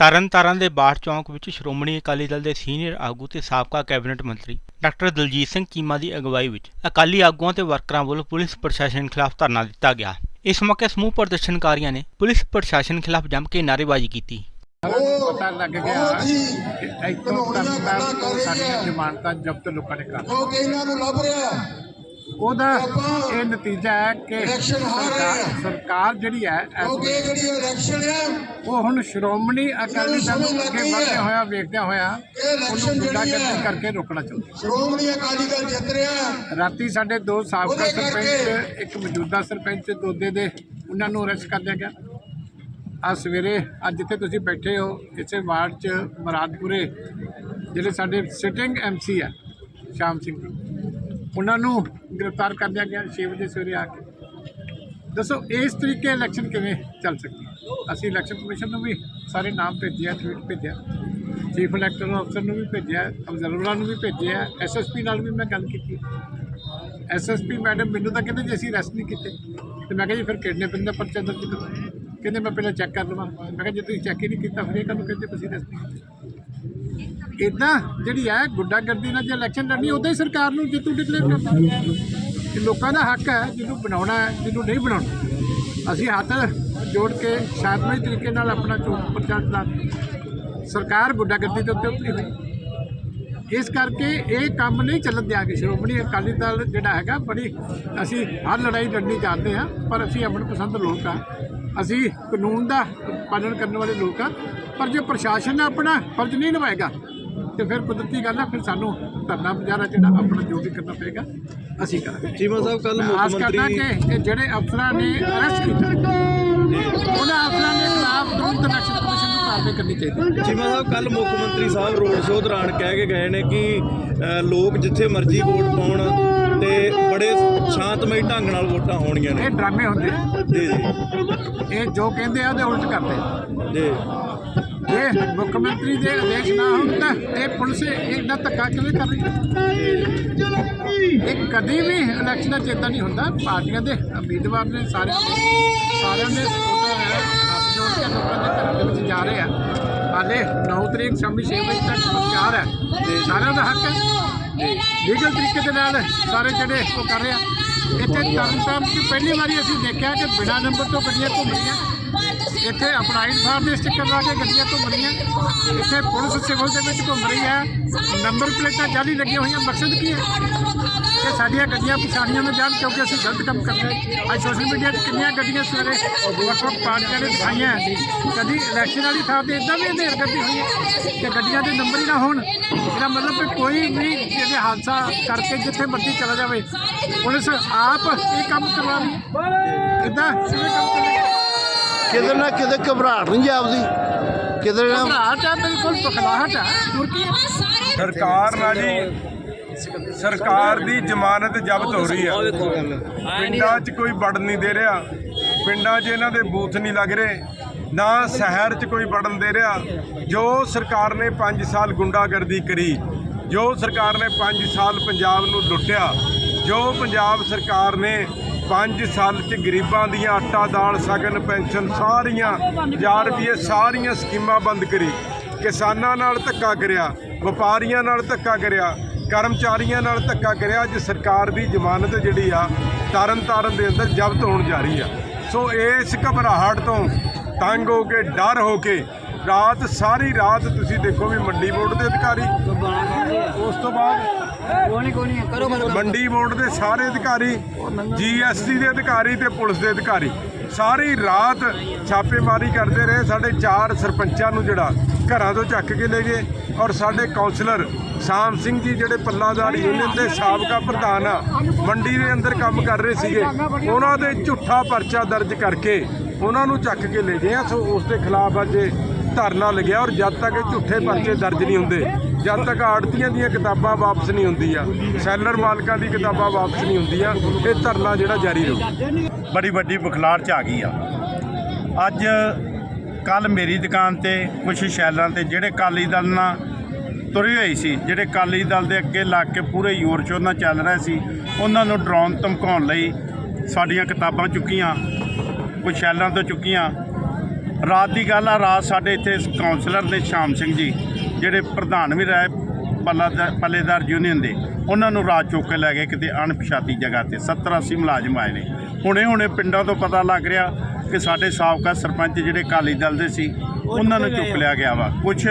ਤਰਨਤਾਰਨ ਦੇ ਬਾਠ ਚੌਂਕ ਵਿੱਚ ਸ਼੍ਰੋਮਣੀ ਅਕਾਲੀ ਦਲ ਦੇ ਸੀਨੀਅਰ ਆਗੂ ਤੇ ਸਾਬਕਾ ਕੈਬਨਿਟ ਮੰਤਰੀ ਡਾਕਟਰ ਦਲਜੀਤ ਸਿੰਘ ਚੀਮਾ ਦੀ ਅਗਵਾਈ ਵਿੱਚ ਅਕਾਲੀ ਆਗੂਆਂ ਤੇ ਵਰਕਰਾਂ ਵੱਲੋਂ ਪੁਲਿਸ ਪ੍ਰਸ਼ਾਸਨ ਖਿਲਾਫ ਧਰਨਾ ਦਿੱਤਾ ਗਿਆ। ਇਸ ਮੌਕੇ ਸਮੂਹ ਪ੍ਰਦਰਸ਼ਨਕਾਰੀਆਂ ਨੇ ਪੁਲਿਸ ਪ੍ਰਸ਼ਾਸਨ ਖਿਲਾਫ ਜੰਮ ਕੇ ਨਾਅਰੇਬਾਜ਼ੀ ਕੀਤੀ। ਸਾਨੂੰ ਪਤਾ ਲੱਗ ਗਿਆ ਕਿ ਇੱਥੋਂ ਤੱਕ ਤੋਂ ਸਾਡੀਆਂ ਜ਼ਮਾਨਤਾਂ ਜ਼ਬਤ ਲੋਕਾਂ ਨੇ ਕਰ ਕਿਉਂਕਿ ਇਹਨਾਂ ਨੂੰ ਲੱਭ ਰਿਹਾ। ਉਹਦਾ ਇਹ ਨਤੀਜਾ ਹੈ ਕਿ ਸਰਕਾਰ ਜਿਹੜੀ ਹੈ ਉਹ ਹੁਣ ਸ਼੍ਰੋਮਣੀ ਅਕਾਲੀ ਦਲ ਨੂੰ ਅੱਗੇ ਵਧਦੇ ਹੋਇਆ ਵੇਖਦਿਆਂ ਹੋਇਆ ਉਹਨੂੰ ਹੈ ਕਰਕੇ ਰੋਕਣਾ ਚਾਹੁੰਦੀ। ਸ਼੍ਰੋਮਣੀ ਅਕਾਲੀ ਦਲ ਜਿੱਤ ਰਿਹਾ। ਰਾਤੀ ਸਾਡੇ ਦੋ ਸਾਬਕਾ ਸਰਪੰਚ ਇੱਕ ਮੌਜੂਦਾ ਸਰਪੰਚ ਦੋਦੇ ਦੇ ਉਹਨਾਂ ਨੂੰ ਅਰੈਸਟ ਕਰ ਲਿਆ ਗਿਆ। ਆ ਸਵੇਰੇ ਅੱਜ ਜਿੱਥੇ ਤੁਸੀਂ ਬੈਠੇ ਹੋ ਇਸੇ ਵਾਰਡ 'ਚ ਮਰਾਦਪੁਰੇ ਜਿਹੜੇ ਸਾਡੇ ਸਿਟਿੰਗ ਐਮਸੀ ਆ ਸ਼ਾਮ ਸਿੰਘ ਉਹਨਾਂ ਨੂੰ ਗ੍ਰਿਫਤਾਰ ਕਰ ਲਿਆ ਗਿਆ 6 ਵਜੇ ਸਵੇਰੇ ਆ ਕੇ। ਦੱਸੋ, ਇਸ ਤਰੀਕੇ ਇਲੈਕਸ਼ਨ ਕਿਵੇਂ ਚੱਲ ਸਕਦੀ ਅਸੀਂ ਇਲੈਕਸ਼ਨ ਕਮਿਸ਼ਨ ਨੂੰ ਵੀ ਸਾਰੇ ਨਾਮ ਭੇਜਿਆ ਟਵੀਟ ਭੇਜਿਆ। ਚੀਫ ਇਲੈਕਟਰ ਅਫਸਰ ਨੂੰ ਵੀ ਭੇਜਿਆ ਅਬਜ਼ਰਵਰਾਂ ਨੂੰ ਵੀ ਭੇਜਿਆ ਐਸਐਸਪੀ ਨਾਲ ਵੀ ਮੈਂ ਗੱਲ ਕੀਤੀ। ਐਸਐਸਪੀ ਮੈਡਮ ਮੈਨੂੰ ਤਾਂ ਕਹਿੰਦੇ ਜੀ ਅਸੀਂ ਅਰੈਸਟ ਨਹੀਂ ਕੀਤੇ। ਤੇ ਮੈਂ ਕਿਹਾ ਜੀ ਫਿਰ ਕਿਡਨੈਪਿੰਗ ਦਾ ਪਰਚਾ ਦਰਜ ਕਰੋ ਕਹਿੰਦੇ ਮੈਂ ਪਹਿਲਾਂ ਚੈੱਕ ਕਰ ਲਵਾਂ। ਮੈਂ ਕਿਹਾ ਜੇ ਤੁਸੀਂ ਚੈੱਕ ਹੀ ਨਹੀਂ ਕੀਤਾ, ਫਿਰ ਇਹ ਕਾਹਨੂੰ ਕਹਿੰਦੇ ਤੁਸੀਂ ਅਰੈਸਟ ਨਹੀਂ ਕੀਤੇ? ਇਦਾਂ ਜਿਹੜੀ ਹੈ ਗੁੱਡਾਗਰਦੀ ਨਾਲ ਜੇ ਇਲੈਕਸ਼ਨ ਲੜਨੀ ਉਦਾਂ ਹੀ ਸਰਕਾਰ ਨੂੰ ਜਿੱਤੂ ਡਿਕਲੇਅਰ ਕਰਨਾ। ਕਿ ਲੋਕਾਂ ਦਾ ਹੱਕ ਹੈ ਜਿਹਨੂੰ ਬਣਾਉਣਾ ਹੈ, ਜਿਹਨੂੰ ਨਹੀਂ ਬਣਾਉਣਾ। ਅਸੀਂ ਹੱਥ ਜੋੜ ਕੇ ਸ਼ਾਂਤਮਈ ਤਰੀਕੇ ਨਾਲ ਆਪਣਾ ਚੋਣ ਪ੍ਰਚਾਰ ਚਲਾ ਸਰਕਾਰ ਗੁੱਡਾਗਰਦੀ ਦੇ ਉੱਤੇ ਉਤਰੀ ਹੋਈ। ਇਸ ਕਰਕੇ ਇਹ ਕੰਮ ਨਹੀਂ ਚੱਲਣ ਦਿਆਂਗੇ, ਸ਼੍ਰੋਮਣੀ ਅਕਾਲੀ ਦਲ ਜਿਹੜਾ ਹੈਗਾ, ਬੜੀ ਅਸੀਂ ਹਰ ਲੜਾਈ ਲੜਨੀ ਚਾਹੁੰਦੇ ਹਾਂ, ਪਰ ਅਸੀਂ ਅਮਨ ਪਸੰਦ ਲੋਕ ਆ ਅਸੀਂ ਕਾਨੂੰਨ ਦਾ ਪਾਲਣ ਕਰਨ ਵਾਲੇ ਲੋਕ ਆ ਪਰ ਜੇ ਪ੍ਰਸ਼ਾਸਨ ਆਪਣਾ ਫਰਜ਼ ਨਹੀਂ ਨਿਭਾਏਗਾ ਤੇ ਫਿਰ ਕੁਦਰਤੀ ਗੱਲ ਹੈ ਫਿਰ ਸਾਨੂੰ ਧਰਨਾ ਮੁਜ਼ਾਹਰਾ ਜਿਹੜਾ ਆਪਣਾ ਜੋ ਵੀ ਕਰਨਾ ਪਏਗਾ ਅਸੀਂ ਕਰਾਂਗੇ। ਚੀਮਾ ਸਾਹਿਬ ਕੱਲ ਮੁੱਖ ਆਸ ਕਰਦਾ ਮੰਤਰੀ ਕਿ ਜਿਹੜੇ ਅਫਸਰਾਂ ਨੇ ਅਰੈਸਟ ਕੀਤਾ ਉਹਨਾਂ ਅਫਸਰਾਂ ਦੇ ਖਿਲਾਫ ਤੁਰੰਤ ਇਲੈਕਸ਼ਨ ਕਮਿਸ਼ਨ ਨੂੰ ਕਾਰਵਾਈ ਕਰਨੀ ਚਾਹੀਦੀ ਹੈ। ਚੀਮਾ ਸਾਹਿਬ ਕੱਲ ਮੁੱਖ ਮੰਤਰੀ ਸਾਹਿਬ ਰੋਡ ਸ਼ੋਅ ਦੌਰਾਨ ਕਹਿ ਕੇ ਗਏ ਨੇ ਕਿ ਲੋਕ ਜਿੱਥੇ ਮਰਜ਼ੀ ਵੋਟ ਪਾਉਣ ਤੇ ਬੜੇ ਸ਼ਾਂਤਮਈ ਢੰਗ ਨਾਲ ਵੋਟਾਂ ਹੋਣੀਆਂ ਨੇ। ਇਹ ਡਰਾਮੇ ਹੁੰਦੇ। ਜੀ ਜੀ। ਇਹ ਜੋ ਕਹਿੰਦੇ ਆ ਉਹਦੇ ਉਲਟ ਕਰਦੇ ਜੀ। ਜੇ ਮੁੱਖ ਮੰਤਰੀ ਦੇ ਆਦੇਸ਼ ਨਾ ਹੋਣ ਤਾਂ ਇਹ ਪੁਲਿਸ ਇਹਨਾਂ ਧੱਕਾ ਕਿਵੇਂ ਕਰ ਰਹੀ? ਇਹ ਕਦੀ ਵੀ ਇਲੈਕਸ਼ਨ 'ਚ ਇਦਾਂ ਨਹੀਂ ਹੁੰਦਾ। ਪਾਰਟੀਆਂ ਦੇ ਉਮੀਦਵਾਰ ਨੇ ਸਾਰੇ ਸਾਰਿਆਂ ਦੇ ਸਪੋਰਟਰ ਹੈ, ਹੱਥ ਜੋੜ ਕੇ ਲੋਕਾਂ ਦੇ ਘਰਾਂ ਦੇ ਵਿੱਚ ਜਾ ਰਹੇ ਆ। ਹਾਲੇ 9 ਤਰੀਕ ਸ਼ਾਮੀ 6 ਵਜੇ ਤੱਕ ਪ੍ਰਚਾਰ ਹੈ। ਤੇ ਸਾਰਿਆਂ ਦਾ ਹੱਕ ਹੈ। ਲੀਗਲ ਤਰੀਕੇ ਦੇ ਨਾਲ ਸਾਰੇ ਜਿਹੜੇ ਉਹ ਕਰ ਰਹੇ ਆ। ਇੱਥੇ ਤਰਨਤਾਰਨ 'ਚ ਪਹਿਲੀ ਵਾਰੀ ਅਸੀਂ ਦੇਖਿਆ ਕਿ ਬਿਨਾਂ ਨੰਬਰ ਤੋਂ ਗੱਡੀਆਂ ਘੁੰਮ ਰਹੀਆਂ। ਇੱਥੇ ਅਪਲਾਈਡ ਫਾਰਮ ਦੇ ਸਟicker ਲਾ ਕੇ ਗੱਡੀਆਂ ਘੁੰਮ ਰਹੀਆਂ। ਇੱਥੇ ਪੁਲਿਸ ਸਿਵਲ ਦੇ ਵਿੱਚ ਘੁੰਮ ਰਹੀ ਹੈ। ਨੰਬਰ ਪਲੇਟਾਂ ਜਾਲੀ ਲੱਗੀਆਂ ਹੋਈਆਂ। ਮਕਸਦ ਕੀ ਹੈ? ਕਿ ਸਾਡੀਆਂ ਗੱਡੀਆਂ ਪਛਾਣੀਆਂ ਨਾ ਜਾਣ ਕਿਉਂਕਿ ਅਸੀਂ ਗਲਤ ਕੰਮ ਕਰ ਰਹੇ ਹਾਂ। ਅੱਜ ਸੋਸ਼ਲ ਮੀਡੀਆ 'ਤੇ ਕਿੰਨੀਆਂ ਗੱਡੀਆਂ ਸਵੇਰੇ ਵੱਖ ਵੱਖ ਪਾਰਟੀਆਂ ਨੇ ਦਿਖਾਈਆਂ। ਕਦੀ ਇਲੈਕਸ਼ਨ ਵਾਲੀ ਥਾਂ ਤੇ ਇਦਾਂ ਵੀ ਅੰਧੇਰ ਕਰਦੀ ਹੋਈ ਹੈ ਕਿ ਗੱਡੀਆਂ ਦੇ ਨੰਬਰ ਹੀ ਨਾ ਹੋਣ। ਇਹਦਾ ਮਤਲਬ ਕਿ ਕੋਈ ਵੀ ਜਿਹੜੇ ਹਾਦਸਾ ਕਰਕੇ ਜਿੱਥੇ ਮਰਜ਼ੀ ਚਲਾ ਜਾਵੇ। ਪੁਲਿਸ ਆਪ ਇਹ ਕੰਮ ਕਰਵਾ ਰਹੀ ਇਦਾਂ ਕਿਵੇਂ ਕੰਮ ਕਰੇਗੀ ਕਿਤੇ ਨਾ ਕਿਤੇ ਘਬਰਾਹਟ ਨਹੀਂ ਜਾਪਦੀ? ਕਿਤੇ ਨਾ ਘਬਰਾਹਟ ਹੈ ਬਿਲਕੁਲ ਹੈ ਕੀ ਹੈ ਸਰਕਾਰ ਨਾਲ ਜੀ ਸਰਕਾਰ ਦੀ ਜ਼ਮਾਨਤ ਜ਼ਬਤ ਹੋ ਰਹੀ ਹੈ ਪਿੰਡਾਂ 'ਚ ਕੋਈ ਵੜਨ ਨਹੀਂ ਦੇ ਰਿਹਾ। ਪਿੰਡਾਂ 'ਚ ਇਹਨਾਂ ਦੇ ਬੂਥ ਨਹੀਂ ਲੱਗ ਰਹੇ। ਨਾ ਸ਼ਹਿਰ 'ਚ ਕੋਈ ਵੜਨ ਦੇ ਰਿਹਾ। ਜੋ ਸਰਕਾਰ ਨੇ 5 ਸਾਲ ਗੁੰਡਾਗਰਦੀ ਕਰੀ ਜੋ ਸਰਕਾਰ ਨੇ 5 ਸਾਲ ਪੰਜਾਬ ਨੂੰ ਲੁੱਟਿਆ ਜੋ ਪੰਜਾਬ ਸਰਕਾਰ ਨੇ 5 ਸਾਲ 'ਚ ਗਰੀਬਾਂ ਦੀਆਂ ਆਟਾ, ਦਾਲ, ਸਗਨ, ਪੈਨਸ਼ਨ ਸਾਰੀਆਂ 1000 ਰੁਪਏ ਸਾਰੀਆਂ ਸਕੀਮਾਂ ਬੰਦ ਕਰੀ। ਕਿਸਾਨਾਂ ਨਾਲ ਧੱਕਾ ਕਰਿਆ, ਵਪਾਰੀਆਂ ਨਾਲ ਧੱਕਾ ਕਰਿਆ, ਕਰਮਚਾਰੀਆਂ ਨਾਲ ਧੱਕਾ ਕਰਿਆ, ਅੱਜ ਸਰਕਾਰ ਦੀ ਜ਼ਮਾਨਤ ਜਿਹੜੀ ਆ ਤਰਨ ਤਾਰਨ ਦੇ ਅੰਦਰ ਜ਼ਬਤ ਹੋਣ ਜਾ ਰਹੀ ਆ। ਸੋ ਇਸ ਘਬਰਾਹਟ ਤੋਂ ਤੰਗ ਹੋ ਕੇ, ਡਰ ਹੋ ਕੇ, ਰਾਤ, ਸਾਰੀ ਰਾਤ ਤੁਸੀਂ ਦੇਖੋ ਵੀ ਮੰਡੀ ਬੋਰਡ ਦੇ ਅਧਿਕਾਰੀ ਉਸ ਤੋਂ ਬਾਅਦ ਮੰਡੀ ਬੋਰਡ ਦੇ ਸਾਰੇ ਅਧਿਕਾਰੀ ਜੀਐਸਟੀ ਦੇ ਅਧਿਕਾਰੀ ਤੇ ਪੁਲਿਸ ਦੇ ਅਧਿਕਾਰੀ ਸਾਰੀ ਰਾਤ ਛਾਪੇਮਾਰੀ ਕਰਦੇ ਰਹੇ ਸਾਡੇ ਚਾਰ ਸਰਪੰਚਾਂ ਨੂੰ ਜਿਹੜਾ ਘਰਾਂ ਤੋਂ ਚੱਕ ਕੇ ਲੈ ਗਏ ਔਰ ਸਾਡੇ ਕਾਉਂਸਲਰ ਸ਼ਾਮ ਸਿੰਘ ਜੀ ਜਿਹੜੇ ਪੱਲਾਦਾਰ ਯੂਨੀਅਨ ਦੇ ਸਾਬਕਾ ਪ੍ਰਧਾਨ ਆ ਮੰਡੀ ਦੇ ਅੰਦਰ ਕੰਮ ਕਰ ਰਹੇ ਸੀਗੇ ਉਹਨਾਂ ਦੇ ਝੂਠਾ ਪਰਚਾ ਦਰਜ ਕਰਕੇ ਉਹਨਾਂ ਨੂੰ ਚੱਕ ਕੇ ਲੈ ਗਏ ਆ ਸੋ ਉਸ ਦੇ ਖਿਲਾਫ ਅੱਜ ਧਰਨਾ ਲੱਗਿਆ ਔਰ ਜਦ ਤੱਕ ਇਹ ਝੂਠੇ ਪਰਚੇ ਦਰਜ ਨਹੀਂ ਹੁੰਦੇ ਜਦ ਤੱਕ ਆੜਤੀਆਂ ਦੀਆਂ ਕਿਤਾਬਾਂ ਵਾਪਸ ਨਹੀਂ ਹੁੰਦੀਆਂ, ਸੈਲਰ ਮਾਲਕਾਂ ਦੀ ਕਿਤਾਬਾਂ ਵਾਪਸ ਨਹੀਂ ਹੁੰਦੀਆਂ, ਇਹ ਧਰਨਾ ਜਿਹੜਾ ਜਾਰੀ ਰਹੂ। ਬੜੀ ਵੱਡੀ ਬੁਖਲਾਰ ਚ ਆ ਗਈ ਆ। ਅੱਜ ਕੱਲ ਮੇਰੀ ਦੁਕਾਨ ਤੇ ਕੁਝ ਸ਼ੈਲਰਾਂ ਤੇ ਜਿਹੜੇ ਕਾਲੀ ਦਲ ਨਾਲ ਤੁਰੀ ਹੋਈ ਸੀ, ਜਿਹੜੇ ਕਾਲੀ ਦਲ ਦੇ ਅੱਗੇ ਲੱਗ ਕੇ ਪੂਰੇ ਯੂਰ ਚ ਉਹਨਾਂ ਚੱਲ ਰਿਹਾ ਸੀ, ਉਹਨਾਂ ਨੂੰ ਡਰਾਉਣ, ਧਮਕਾਉਣ ਲਈ ਸਾਡੀਆਂ ਕਿਤਾਬਾਂ ਚੁੱਕੀਆਂ ਕੁਝ ਸ਼ੈਲਾਂ ਤੋਂ ਚੁੱਕੀਆਂ। ਰਾਤ ਦੀ ਗੱਲ ਆ, ਰਾਤ ਸਾਡੇ ਇੱਥੇ ਕਾਉਂਸਲਰ ਨੇ, ਸ਼ਾਮ ਸਿੰਘ ਜੀ। ਜਿਹੜੇ ਪ੍ਰਧਾਨ ਵੀ ਰਹੇ ਪੱਲਾਦਾਰ ਪੱਲੇਦਾਰ ਯੂਨੀਅਨ ਦੇ ਉਹਨਾਂ ਨੂੰ ਰਾਤ ਚੁੱਕ ਕੇ ਲੈ ਗਏ ਕਿਤੇ ਅਣਪਛਾਤੀ ਜਗ੍ਹਾ ਤੇ। 70 80 ਮੁਲਾਜ਼ਮ ਆਏ ਨੇ। ਹੁਣੇ ਹੁਣੇ ਪਿੰਡਾਂ ਤੋਂ ਪਤਾ ਲੱਗ ਰਿਹਾ ਕਿ ਸਾਡੇ ਸਾਬਕਾ ਸਰਪੰਚ ਜਿਹੜੇ ਅਕਾਲੀ ਦਲ ਦੇ ਸੀ, ਉਹਨਾਂ ਨੂੰ ਚੁੱਕ ਲਿਆ ਗਿਆ ਵਾ। ਕੁਝ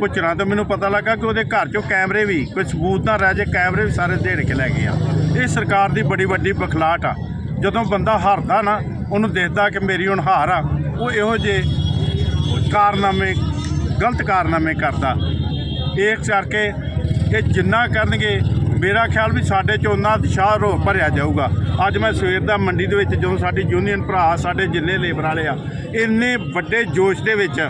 ਪੁੱਛਣਾ ਤਾਂ ਮੈਨੂੰ ਪਤਾ ਲੱਗਾ ਕਿ ਉਹਦੇ ਘਰ ਚੋਂ ਕੈਮਰੇ ਵੀ, ਕੋਈ ਸਬੂਤ ਨਾ ਰਹਿ ਜੇ, ਕੈਮਰੇ ਵੀ ਸਾਰੇ ਢੇੜ ਕੇ ਲੈ ਗਏ ਆ। ਇਹ ਸਰਕਾਰ ਦੀ ਬੜੀ ਵੱਡੀ ਬਖਲਾਟ ਆ। ਜਦੋਂ ਬੰਦਾ ਹਾਰਦਾ ਨਾ, ਉਹਨੂੰ ਦੇਖਦਾ ਕਿ ਮੇਰੀ ਹੁਣ ਹਾਰ ਆ, ਉਹ ਇਹੋ ਜਿਹੇ ਕਾਰਨਾਮੇ ਗਲਤ ਕਾਰਨਾਮੇ ਕਰਦਾ। ਇਸ ਕਰਕੇ ਇਹ ਜਿੰਨਾ ਕਰਨਗੇ, ਮੇਰਾ ਖਿਆਲ ਵੀ ਸਾਡੇ 'ਚ ਉਹਨਾਂ ਉਤਸ਼ਾਹ ਰੋ ਭਰਿਆ ਜਾਊਗਾ। ਅੱਜ ਮੈਂ ਸਵੇਰ ਦਾ ਮੰਡੀ ਦੇ ਵਿੱਚ ਜਦੋਂ ਸਾਡੀ ਯੂਨੀਅਨ ਭਰਾ, ਸਾਡੇ ਜਿੰਨੇ ਲੇਬਰ ਵਾਲੇ ਆ, ਇੰਨੇ ਵੱਡੇ ਜੋਸ਼ ਦੇ ਵਿੱਚ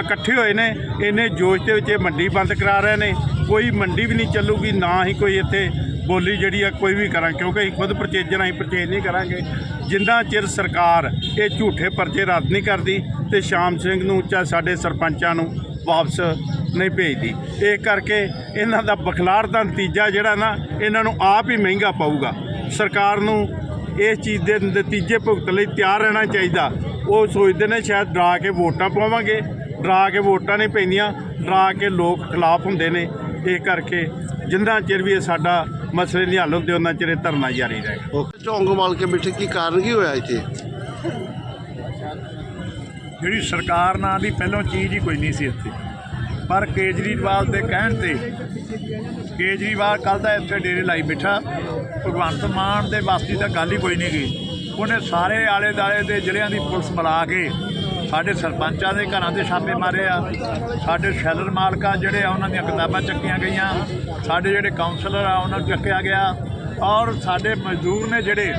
ਇਕੱਠੇ ਹੋਏ ਨੇ, ਇੰਨੇ ਜੋਸ਼ ਦੇ ਵਿੱਚ ਇਹ ਮੰਡੀ ਬੰਦ ਕਰਾ ਰਹੇ ਨੇ। ਕੋਈ ਮੰਡੀ ਵੀ ਨਹੀਂ ਚੱਲੂਗੀ, ਨਾ ਹੀ ਕੋਈ ਇੱਥੇ ਬੋਲੀ ਜਿਹੜੀ ਆ ਕੋਈ ਵੀ ਕਰਾਂ, ਕਿਉਂਕਿ ਅਸੀਂ ਖੁਦ ਪਰਚੇਜਰ ਅਸੀਂ ਪਰਚੇਜ ਨਹੀਂ ਕਰਾਂਗੇ। ਜਿੰਨਾ ਚਿਰ ਸਰਕਾਰ ਇਹ ਝੂਠੇ ਪਰਚੇ ਰੱਦ ਨਹੀਂ ਕਰਦੀ ਤੇ ਸ਼ਾਮ ਸਿੰਘ ਨੂੰ ਚਾਹੇ ਸਾਡੇ ਸਰਪੰਚਾਂ ਨੂੰ ਵਾਪਸ ਨਹੀਂ ਭੇਜਦੀ। ਇਹ ਕਰਕੇ ਇਹਨਾਂ ਦਾ ਬਖਲਾਰ ਦਾ ਨਤੀਜਾ ਜਿਹੜਾ ਨਾ, ਇਹਨਾਂ ਨੂੰ ਆਪ ਹੀ ਮਹਿੰਗਾ ਪਊਗਾ। ਸਰਕਾਰ ਨੂੰ ਇਸ ਚੀਜ਼ ਦੇ ਨਤੀਜੇ ਭੁਗਤਣ ਲਈ ਤਿਆਰ ਰਹਿਣਾ ਚਾਹੀਦਾ। ਉਹ ਸੋਚਦੇ ਨੇ ਸ਼ਾਇਦ ਡਰਾ ਕੇ ਵੋਟਾਂ ਪਾਵਾਂਗੇ। ਡਰਾ ਕੇ ਵੋਟਾਂ ਨਹੀਂ ਪੈਂਦੀਆਂ, ਡਰਾ ਕੇ ਲੋਕ ਖਿਲਾਫ ਹੁੰਦੇ ਨੇ। ਇਹ ਕਰਕੇ ਜਿੰਨਾ ਚਿਰ ਵੀ ਇਹ ਸਾਡਾ ਮਸਲੇ ਨਹੀਂ ਹੱਲ ਹੁੰਦੇ, ਉਹਨਾਂ ਚਿਰ ਇਹ ਧਰਨਾ ਜਾਰੀ ਰਹੇਗਾ ਝੋਂਕ ਮਾਲ ਕੇ ਬੈਠੇ ਕੀ ਕਾਰਨ ਕੀ ਹੋਇਆ ਇੱਥੇ? ਜਿਹੜੀ ਸਰਕਾਰ ਨਾਂ ਦੀ ਪਹਿਲਾਂ ਚੀਜ਼ ਹੀ ਕੋਈ ਨਹੀਂ ਸੀ ਇੱਥੇ। ਪਰ ਕੇਜਰੀਵਾਲ ਦੇ ਕਹਿਣ ਤੇ ਕੇਜਰੀਵਾਲ ਕੱਲ ਦਾ ਇੱਥੇ ਡੇਰੇ ਲਾਈ ਬੈਠਾ। ਭਗਵੰਤ ਮਾਨ ਦੇ ਵਾਸਤੇ ਤਾਂ ਗੱਲ ਹੀ ਕੋਈ ਨਹੀਂ ਗਈ। ਉਹਨੇ ਸਾਰੇ ਆਲੇ ਦਾਲੇ ਦੇ ਜ਼ਿਲ੍ਹਿਆਂ ਦੀ ਪੁਲਿਸ ਮਿਲਾ ਕੇ ਸਾਡੇ ਸਰਪੰਚਾਂ ਦੇ ਘਰਾਂ ਦੇ ਛਾਪੇ ਮਾਰੇ ਆ। ਸਾਡੇ ਸ਼ੈਲਰ ਮਾਲਕਾਂ ਜਿਹੜੇ ਆ, ਉਹਨਾਂ ਦੀਆਂ ਕਿਤਾਬਾਂ ਚੱਕੀਆਂ ਗਈਆਂ। ਸਾਡੇ ਜਿਹੜੇ ਕਾਉਂਸਲਰ ਆ, ਉਹਨਾਂ ਨੂੰ ਚੱਕਿਆ ਗਿਆ। ਔਰ ਸਾਡੇ ਮਜ਼ਦੂਰ ਨੇ ਜਿਹੜੇ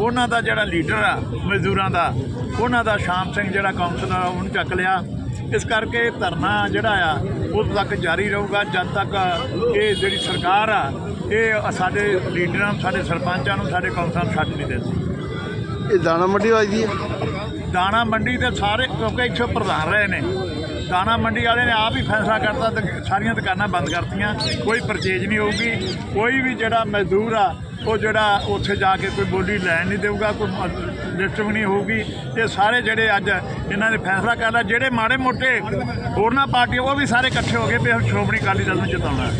ਉਹਨਾਂ ਦਾ ਜਿਹੜਾ ਲੀਡਰ ਆ ਮਜ਼ਦੂਰਾਂ ਦਾ ਉਹਨਾਂ ਦਾ ਸ਼ਾਮ ਸਿੰਘ ਜਿਹੜਾ ਕਾਉਂਸਲਰ ਆ ਉਹਨੂੰ ਚੱਕ ਲਿਆ। ਇਸ ਕਰਕੇ ਧਰਨਾ ਜਿਹੜਾ ਆ ਉਦੋਂ ਤੱਕ ਜਾਰੀ ਰਹੂਗਾ। ਜਦ ਤੱਕ ਇਹ ਜਿਹੜੀ ਸਰਕਾਰ ਆ ਇਹ ਸਾਡੇ ਲੀਡਰਾਂ ਨੂੰ ਸਾਡੇ ਸਰਪੰਚਾਂ ਨੂੰ ਸਾਡੇ ਕੌਂਸਲਰਾਂ ਨੂੰ ਛੱਡ ਨਹੀਂ ਦਿੰਦੀ। ਇਹ ਦਾਣਾ ਮੰਡੀ ਵੱਜਦੀ ਹੈ? ਦਾਣਾ ਮੰਡੀ ਦੇ ਸਾਰੇ ਕਿਉਂਕਿ ਇੱਥੇ ਪ੍ਰਧਾਨ ਰਹੇ ਨੇ। ਦਾਣਾ ਮੰਡੀ ਵਾਲੇ ਨੇ ਆਪ ਹੀ ਫੈਸਲਾ ਕਰਤਾ ਸਾਰੀਆਂ ਦੁਕਾਨਾਂ ਬੰਦ ਕਰਤੀਆਂ। ਕੋਈ ਪਰਚੇਜ ਨਹੀਂ ਹੋਊਗੀ। ਕੋਈ ਵੀ ਜਿਹੜਾ ਮਜ਼ਦੂਰ ਆ ਉਹ ਜਿਹੜਾ ਉੱਥੇ ਜਾ ਕੇ ਕੋਈ ਬੋਲੀ ਲੈਣ ਨਹੀਂ ਦੇਊਗਾ, ਕੋਈ ਲਿਸਟ ਵੀ ਨਹੀਂ ਹੋਊਗੀ। ਇਹ ਸਾਰੇ ਜਿਹੜੇ ਅੱਜ ਇਹਨਾਂ ਨੇ ਫੈਸਲਾ ਕਰ ਲਿਆ, ਜਿਹੜੇ ਮਾੜੇ ਮੋਟੇ ਹੋਰਨਾਂ ਪਾਰਟੀ ਉਹ ਵੀ ਸਾਰੇ ਇਕੱਠੇ ਹੋ ਗਏ ਵੀ ਅਸੀਂ ਸ਼੍ਰੋਮਣੀ ਅਕਾਲੀ ਦਲ ਨੂੰ ਜਿਤਾਉਣਾ